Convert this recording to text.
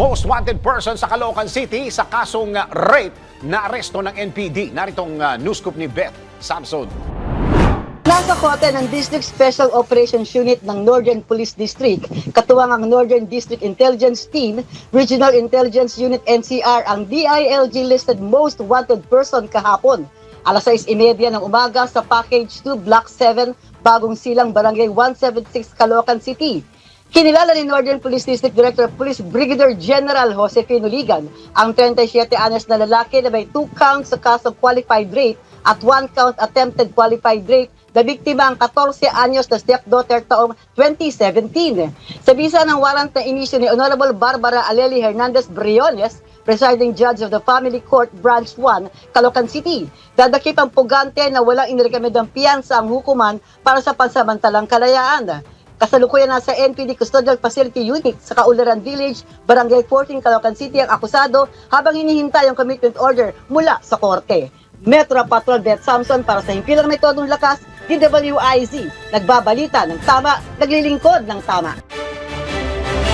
most wanted person sa Caloocan City sa kasong uh, rape na aresto ng NPD. Naritong uh, news scoop ni Beth Samson. Nasa kote ng District Special Operations Unit ng Northern Police District, katuwang ang Northern District Intelligence Team, Regional Intelligence Unit NCR ang DILG listed most wanted person kahapon. Alas 6.30 ng umaga sa Package 2 Block 7, Bagong Silang, Barangay 176, Caloocan City. Kinilala ni Northern Police District Director of Police Brigadier General Josefino Ligan ang 37 anyos na lalaki na may 2 counts sa kasong qualified rape at 1 count attempted qualified rape na biktima ang 14 anyos na stepdaughter taong 2017. Sa bisa ng warrant na inisyo ni Honorable Barbara Aleli Hernandez Briones, presiding judge of the Family Court Branch 1, Caloocan City. Dadakip ang pugante na walang inirekomendang piyansa ang hukuman para sa pansamantalang kalayaan. Kasalukuyan nasa NPD Custodial Facility Unit sa Kaularan Village, Barangay 14, Caloocan City ang akusado habang hinihintay ang commitment order mula sa korte. Metro Patrol Beth Samson para sa himpilang metodong lakas, DWIZ, nagbabalita ng tama, naglilingkod ng tama.